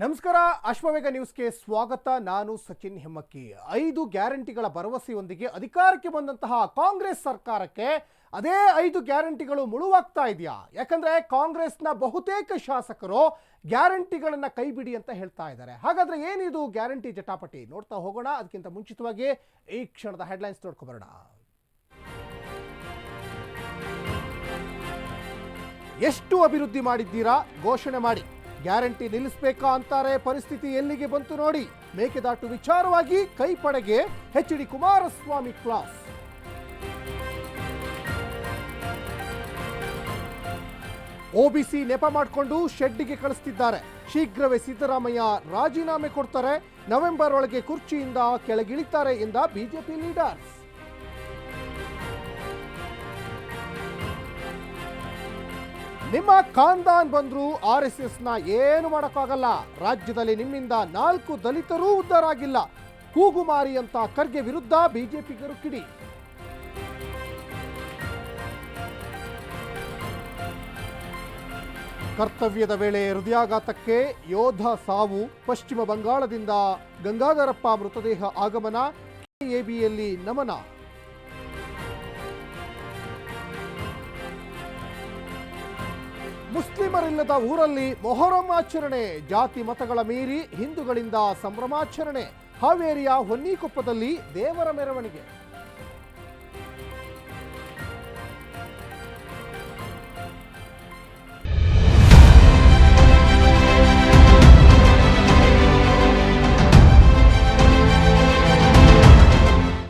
ನಮಸ್ಕಾರ ಅಶ್ವವೇಗ ನ್ಯೂಸ್ಗೆ ಸ್ವಾಗತ. ನಾನು ಸಚಿನ್ ಹೆಮ್ಮಕ್ಕಿ. ಐದು ಗ್ಯಾರಂಟಿಗಳ ಭರವಸೆಯೊಂದಿಗೆ ಅಧಿಕಾರಕ್ಕೆ ಬಂದಂತಹ ಕಾಂಗ್ರೆಸ್ ಸರ್ಕಾರಕ್ಕೆ ಅದೇ ಐದು ಗ್ಯಾರಂಟಿಗಳು ಮುಳುವಾಗ್ತಾ ಇದೆಯಾ? ಯಾಕಂದ್ರೆ ಕಾಂಗ್ರೆಸ್ನ ಬಹುತೇಕ ಶಾಸಕರು ಗ್ಯಾರಂಟಿಗಳನ್ನ ಕೈಬಿಡಿ ಅಂತ ಹೇಳ್ತಾ ಇದ್ದಾರೆ. ಹಾಗಾದ್ರೆ ಏನಿದು ಗ್ಯಾರಂಟಿ ಜಟಾಪಟಿ? ನೋಡ್ತಾ ಹೋಗೋಣ. ಅದಕ್ಕಿಂತ ಮುಂಚಿತವಾಗಿ ಈ ಕ್ಷಣದ ಹೆಡ್ಲೈನ್ಸ್ ನೋಡ್ಕೊಬರೋಣ. ಎಷ್ಟು ಅಭಿವೃದ್ಧಿ ಮಾಡಿದ್ದೀರಾ? ಘೋಷಣೆ ಮಾಡಿ. ಗ್ಯಾರಂಟಿ ನಿಲ್ಲಿಸಬೇಕಾ ಅಂತಾರೆ ಪರಿಸ್ಥಿತಿ ಎಲ್ಲಿಗೆ ಬಂತು ನೋಡಿ. ಮೇಕೆದಾಟು ವಿಚಾರವಾಗಿ ಕೈಪಡೆಗೆ H D Kumaraswamy class. OBC ನೆಪ ಮಾಡಿಕೊಂಡು ಶೆಡ್ಡಿಗೆ ಕಳಿಸ್ತಿದ್ದಾರೆ. ಶೀಘ್ರವೇ ಸಿದ್ದರಾಮಯ್ಯ ರಾಜೀನಾಮೆ ಕೊಡ್ತಾರೆ. ನವೆಂಬರ್ ಒಳಗೆ ಕುರ್ಚಿಯಿಂದ ಕೆಳಗಿಳಿತಾರೆ ಎಂದ ಬಿಜೆಪಿ ಲೀಡರ್ಸ್. ನಿಮ್ಮ ಖಾನ್ದಾನ್ ಬಂದ್ರು ಆರ್ ಎಸ್ ಎಸ್ನ ಏನು ಮಾಡೋಕ್ಕಾಗಲ್ಲ. ರಾಜ್ಯದಲ್ಲಿ ನಿಮ್ಮಿಂದ ನಾಲ್ಕು ದಲಿತರೂ ಉದ್ಧಾರ ಆಗಿಲ್ಲ ಕೂಗುಮಾರಿ ಅಂತ ಖರ್ಗೆ ವಿರುದ್ಧ ಬಿಜೆಪಿಗರು ಕಿಡಿ. ಕರ್ತವ್ಯದ ವೇಳೆ ಹೃದಯಾಘಾತಕ್ಕೆ ಯೋಧ ಸಾವು, ಪಶ್ಚಿಮ ಬಂಗಾಳದಿಂದ ಗಂಗಾಧರಪ್ಪ ಮೃತದೇಹ ಆಗಮನ, ಕೆಎಬಿಯಲ್ಲಿ ನಮನ. ಮುಸ್ಲಿಮರಿಲ್ಲದ ಊರಲ್ಲಿ ಮೊಹರಂ ಆಚರಣೆ ಜಾತಿ ಮತಗಳ ಮೀರಿ ಹಿಂದೂಗಳಿಂದ ಸಂಭ್ರಮಾಚರಣೆ ಹಾವೇರಿಯ ಹೊನ್ನಿಕೊಪ್ಪದಲ್ಲಿ ದೇವರ ಮೆರವಣಿಗೆ.